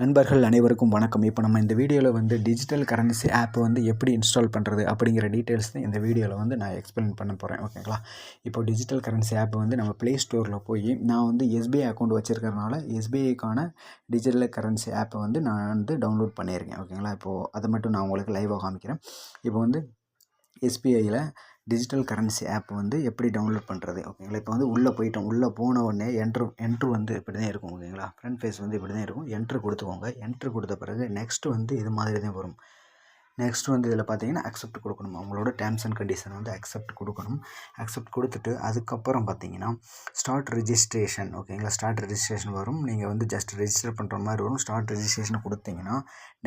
நண்பர்கள் அனைவருக்கும் வணக்கம். இப்போ நம்ம இந்த வீடியோவில் வந்து டிஜிட்டல் கரன்சி ஆப் வந்து எப்படி இன்ஸ்டால் பண்ணுறது அப்படிங்கிற டீட்டெயில்ஸ் தான் இந்த வீடியோவில் வந்து நான் எக்ஸ்பிளைன் பண்ண போகிறேன் ஓகேங்களா இப்போ டிஜிட்டல் கரன்சி ஆப் வந்து நம்ம ப்ளே ஸ்டோரில் போய் நான் வந்து எஸ்பிஐ அக்கௌண்ட் வச்சுருக்கறனால எஸ்பிஐக்கான டிஜிட்டல் கரன்சி ஆப்பை வந்து நான் வந்து டவுன்லோட் பண்ணியிருக்கேன். ஓகேங்களா இப்போது அதை மட்டும் நான் உங்களுக்கு லைவாக காமிக்கிறேன். இப்போ வந்து எஸ்பிஐயில் டிஜிட்டல் கரன்சி ஆப் வந்து எப்படி டவுன்லோட் பண்ணுறது ஓகேங்களா? இப்போ வந்து உள்ளே போயிட்டோம். உள்ளே போன உடனே என்ட்ரு என்ட்ரு வந்து இப்படி தான் இருக்கும் ஓகேங்களா? ஃப்ரண்ட் ஃபேஸ் வந்து இப்படி தான் இருக்கும். என்ட்ரு கொடுத்துக்கோங்க. என்ட்ரு கொடுத்த பிறகு நெக்ஸ்ட்டு வந்து இது மாதிரி தான் வரும். நெக்ஸ்ட் வந்து இதில் பார்த்தீங்கன்னா அக்செப்ட் கொடுக்கணும். அவங்களோட டேர்ம்ஸ் அண்ட் கண்டிஷன் வந்து அக்செப்ட் கொடுக்கணும். அக்செப்ட் கொடுத்துட்டு அதுக்கப்புறம் பார்த்தீங்கன்னா ஸ்டார்ட் ரிஜிஸ்ட்ரேஷன் ஓகேங்களா ஸ்டார்ட் ரிஜிஸ்ட்ரேஷன் வரும். நீங்கள் வந்து ஜஸ்ட் ரிஜிஸ்டர் பண்ணுற மாதிரி வரும். ஸ்டார்ட் ரிஜிஸ்ட்ரேஷன் கொடுத்தீங்கன்னா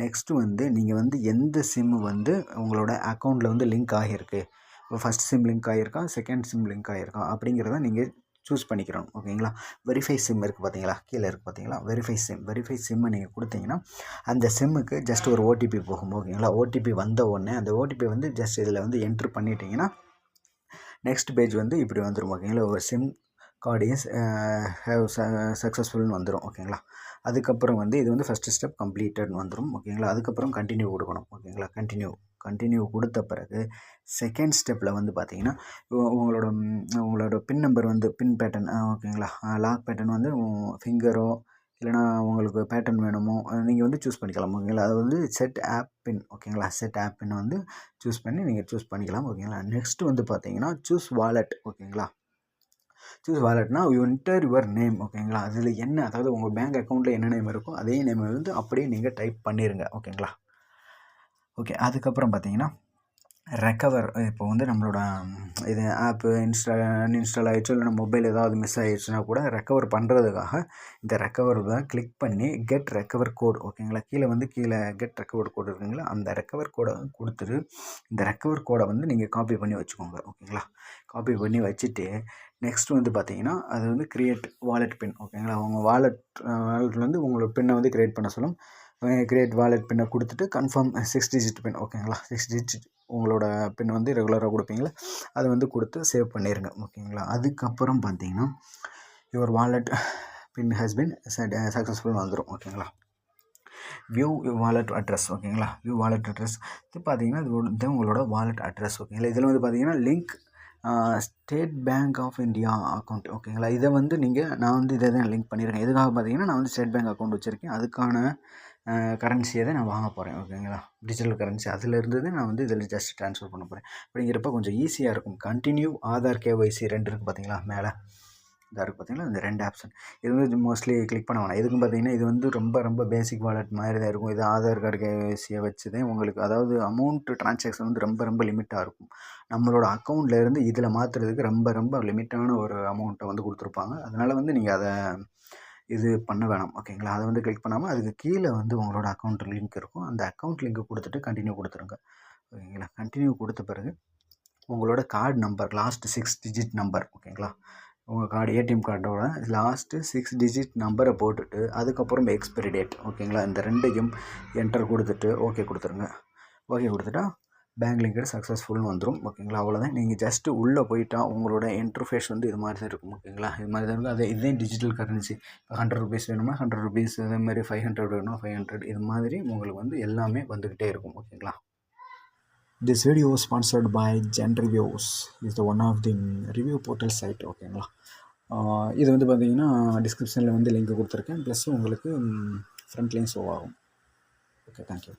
நெக்ஸ்ட்டு வந்து நீங்கள் வந்து எந்த சிம்மு வந்து உங்களோட அக்கௌண்ட்டில் வந்து லிங்க் ஆகியிருக்கு. இப்போ ஃபஸ்ட் சிம் லிங்க் ஆகிருக்கா செகண்ட் சிம் லிங்க் ஆகிருக்கா அப்படிங்கிறத நீங்கள் சூஸ் பண்ணிக்கிறோம் ஓகேங்களா? வெரிஃபை சிம் இருக்குது பார்த்தீங்களா கீழே இருக்குது பார்த்தீங்களா வெரிஃபை சிம் வெரிஃபை சிம்மை நீங்கள் கொடுத்தீங்கன்னா அந்த சிம்முக்கு ஜஸ்ட் ஒரு ஓடிபி போகும் ஓகேங்களா? ஓடிபி வந்த உடனே அந்த ஓடிபி வந்து ஜஸ்ட் இதில் வந்து என்ட்ரு பண்ணிட்டீங்கன்னா நெக்ஸ்ட் பேஜ் வந்து இப்படி வந்துடும் ஓகேங்களா? ஒரு சிம் கார்டு இஸ் ஹேவ் சக்ஸஸ்ஃபுல்னு வந்துடும் ஓகேங்களா? அதுக்கப்புறம் வந்து இது வந்து ஃபஸ்ட்டு ஸ்டெப் கம்ப்ளீட்டட்னு வந்துடும் ஓகேங்களா? அதுக்கப்புறம் கண்டினியூ கொடுக்கணும் ஓகேங்களா? கண்டினியூ கண்டினியூ கொடுத்த பிறகு செகண்ட் ஸ்டெப்பில் வந்து பார்த்தீங்கன்னா உங்களோட உங்களோட பின் நம்பர் வந்து பின் பேட்டர்ன் ஓகேங்களா லாக் பேட்டர்ன் வந்து ஃபிங்கரோ இல்லைனா உங்களுக்கு பேட்டர்ன் வேணுமோ நீங்கள் வந்து சூஸ் பண்ணிக்கலாம் ஓகேங்களா அது வந்து செட் ஆப் பின் ஓகேங்களா செட் ஆப் பின் வந்து சூஸ் பண்ணி நீங்கள் சூஸ் பண்ணிக்கலாம் ஓகேங்களா நெக்ஸ்ட்டு வந்து பார்த்தீங்கன்னா சூஸ் வாலெட் ஓகேங்களா சூஸ் வாலெட்னா யூ என்டர் யுவர் நேம் ஓகேங்களா அதில் என்ன அதாவது உங்கள் பேங்க் அக்கௌண்ட்டில் என்ன நேம் இருக்கோ அதே நேம் வந்து அப்படியே நீங்கள் டைப் பண்ணிடுங்க ஓகேங்களா ஓகே அதுக்கப்புறம் பார்த்தீங்கன்னா ரெக்கவர் இப்போ வந்து நம்மளோட இது ஆப்பு இன்ஸ்டா அன்இன்ஸ்டால் ஆகிடுச்சோ இல்லைனா மொபைல் ஏதாவது மிஸ் ஆகிடுச்சுன்னா கூட ரெக்கவர் பண்ணுறதுக்காக இந்த ரெக்கவர் தான் கிளிக் பண்ணி கெட் ரெக்கவர் கோட் ஓகேங்களா கீழே வந்து கீழே கெட் ரெக்கவர் கோட் இருக்குங்களா? அந்த ரெக்கவர் கோடை கொடுத்துட்டு இந்த ரெக்கவர் கோடை வந்து நீங்கள் காப்பி பண்ணி வச்சுக்கோங்க ஓகேங்களா காப்பி பண்ணி வச்சுட்டு நெக்ஸ்ட் வந்து பார்த்தீங்கன்னா அது வந்து க்ரியேட் வாலெட் பின் ஓகேங்களா உங்கள் வாலெட் வாலெட்லேருந்து உங்களோட பின்னை வந்து க்ரியேட் பண்ண சொல்லும். கிரியேட் வாலெட் பின்னை கொடுத்துட்டு கன்ஃபார்ம் சிக்ஸ் டிஜிட் பின் ஓகேங்களா சிக்ஸ் டிஜிட் உங்களோட பின் வந்து ரெகுலராக கொடுப்பீங்களா? அதை வந்து கொடுத்து சேவ் பண்ணிடுங்க ஓகேங்களா அதுக்கப்புறம் பார்த்தீங்கன்னா your wallet pin has been pin successful வந்துடும் ஓகேங்களா வியூ வாலெட் அட்ரஸ் ஓகேங்களா வியூ வாலெட் அட்ரஸ் இது பார்த்தீங்கன்னா இது உங்களோட வாலெட் அட்ரஸ் ஓகேங்களா இதில் வந்து பார்த்தீங்கன்னா link State Bank of India account ஓகேங்களா? இதை வந்து நீங்கள் நான் வந்து இதை தான் லிங்க் பண்ணியிருக்கேன் எதுக்காக பார்த்தீங்கன்னா நான் வந்து ஸ்டேட் பேங்க் அக்கௌண்ட் வச்சுருக்கேன். அதுக்கான கரன்சியை தான் நான் வாங்க போகிறேன் ஓகேங்களா? டிஜிட்டல் கரன்சி அதில் இருந்து நான் வந்து இதில் ஜஸ்ட் ட்ரான்ஸ்ஃபர் பண்ண போகிறேன் அப்படிங்கிறப்ப கொஞ்சம் ஈஸியாக இருக்கும். கண்டினியூ ஆதார் கேஒய்சி ரெண்டு இருக்குது பார்த்தீங்களா? மேலே. இதாக இருக்குது பார்த்தீங்களா இந்த ரெண்டு ஆப்ஷன். இது வந்து மோஸ்ட்லி கிளிக் பண்ண வேணாம். எதுக்கும் பார்த்தீங்கன்னா இது வந்து ரொம்ப ரொம்ப பேசிக் வாலெட் மாதிரி தான் இருக்கும். இது ஆதார் கார்டு கேஒய்சியை வச்சு தான் உங்களுக்கு அதாவது அமௌண்ட்டு ட்ரான்சாக்ஷன் வந்து ரொம்ப ரொம்ப லிமிட்டாக இருக்கும். நம்மளோட அக்கௌண்ட்லேருந்து இதில் மாற்றுறதுக்கு ரொம்ப ரொம்ப லிமிட்டான ஒரு அமௌண்ட்டை வந்து கொடுத்துருப்பாங்க. அதனால் வந்து நீங்கள் அதை இது பண்ண வேணாம். ஓகேங்களா அதை வந்து கிளிக் பண்ணாமல் அதுக்கு கீழே வந்து உங்களோட அக்கௌண்ட் லிங்க் இருக்கும். அந்த அக்கௌண்ட் லிங்க் கொடுத்துட்டு கண்டினியூ கொடுத்துருங்க. ஓகேங்களா கண்டினியூ கொடுத்த பிறகு உங்களோட card number last six digit number ஓகேங்களா உங்கள் கார்டு ஏடிஎம் கார்டோட லாஸ்ட்டு சிக்ஸ் டிஜிட் நம்பரை போட்டுட்டு அதுக்கப்புறம் எக்ஸ்பைரி டேட் ஓகேங்களா இந்த ரெண்டையும் என்டர் கொடுத்துட்டு ஓகே கொடுத்துருங்க. ஓகே கொடுத்துட்டா பேங்க் லிங்கட் சக்ஸஸ்ஃபுல்னு வந்துடும் ஓகேங்களா அவ்வளோதான் நீங்கள் ஜஸ்ட்டு உள்ளே போயிட்டா உங்களோட இன்டர்ஃபேஸ் வந்து இது மாதிரி தான் இருக்கும் ஓகேங்களா இது மாதிரி தான் இருக்கும். அது இதே டிஜிட்டல் கரன்சி இப்போ ஹண்ட்ரட் ருபீஸ் வேணுமா ஹண்ட்ரட் ருபீஸ் அதே மாதிரி ஃபைவ் ஹண்ட்ரட் வேணுமா ஃபைவ் ஹண்ட்ரட் இது மாதிரி உங்களுக்கு வந்து எல்லாமே வந்துக்கிட்டே இருக்கும் ஓகேங்களா this video sponsored by Zen Reviews is the one of the review portal site ஓகேங்களா இது வந்து பார்த்தீங்கன்னா டிஸ்கிரிப்ஷனில் வந்து லிங்க் கொடுத்துருக்கேன். ப்ளஸ் உங்களுக்கு ஃப்ரண்ட்லேயும் ஷோ ஆகும். Okay thank you